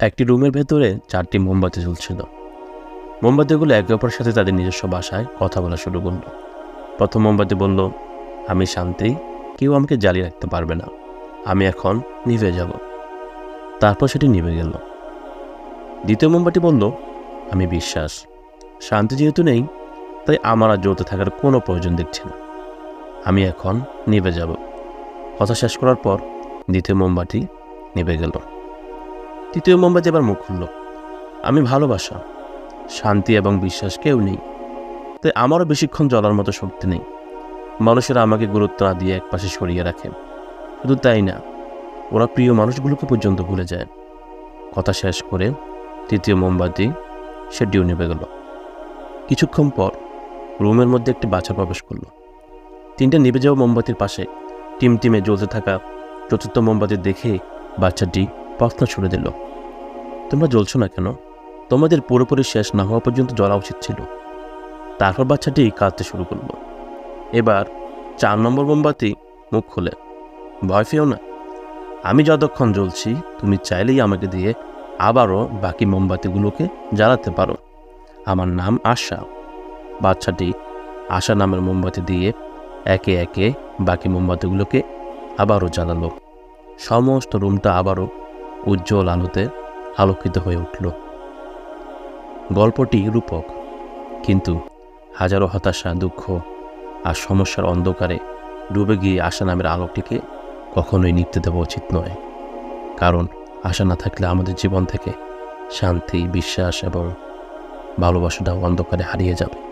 একটি রুমের ভেতরে চারটি মোমবাতি জ্বলছিল। মোমবাতিগুলো একে অপরের সাথে তাদের নিজস্ব ভাষায় কথা বলা শুরু করল। প্রথম মোমবাতি বলল, আমি শান্তি, কেউ আমাকে জ্বালিয়ে রাখতে পারবে না। আমি এখন নিভে যাব। তারপর সেটি নিভে গেল। দ্বিতীয় মোমবাতি বলল, আমি বিশ্বাস, শান্তি যেহেতু নেই, তাই আমার আর জ্বলতে থাকার কোনো প্রয়োজন দেখছি না। আমি এখন নিভে যাব। কথা শেষ করার পর দ্বিতীয় মোমবাতি নিভে গেল। তৃতীয় মোমবাতি এবার মুখ খুলল। আমি ভালোবাসা, শান্তি এবং বিশ্বাস কেউ নেই। তাই আমারও বেশিক্ষণ জ্বলার মতো শক্তি নেই। মানুষেরা আমাকে গুরুত্ব না দিয়ে একপাশে সরিয়ে রাখে। শুধু তাই না, ওরা প্রিয় মানুষগুলোকে পর্যন্ত ভুলে যায়। কথা শেষ করে তৃতীয় মোমবাতি সেটিও নেবে গেল। কিছুক্ষণ পর রুমের মধ্যে একটি বাছা প্রবেশ করল। তিনটে নিভে যাওয়া মোমবাতির পাশে টিমটিমে জ্বলতে থাকা চতুর্থ মোমবাতি দেখে বাচ্চাটি প্রশ্ন ছুড়ে দিল। তোমরা জ্বলছো না কেন? তোমাদের পুরোপুরি শেষ না হওয়া পর্যন্ত জ্বলা উচিত ছিল। তারপর বাচ্চাটি কাঁদতে শুরু করল। এবার চার নম্বর মোমবাতি মুখ খুলে। ভয় পেও না। আমি যতক্ষণ জ্বলছি, তুমি চাইলেই আমাকে দিয়ে আবারও বাকি মোমবাতিগুলোকে জ্বালাতে পারো। আমার নাম আশা। বাচ্চাটি আশা নামের মোমবাতি দিয়ে একে একে বাকি মোমবাতিগুলোকে আবারও জ্বালালো। সমস্ত রুমটা আবারও উজ্জ্বল আলোতে আলোকিত হয়ে উঠল। গল্পটি রূপক, কিন্তু হাজারো হতাশা, দুঃখ আর সমস্যার অন্ধকারে ডুবে গিয়ে আশা নামের আলোকটিকে কখনোই নিতে দেওয়া উচিত নয়। কারণ আশা না থাকলে আমাদের জীবন থেকে শান্তি, বিশ্বাস এবং ভালোবাসাটাও অন্ধকারে হারিয়ে যাবে।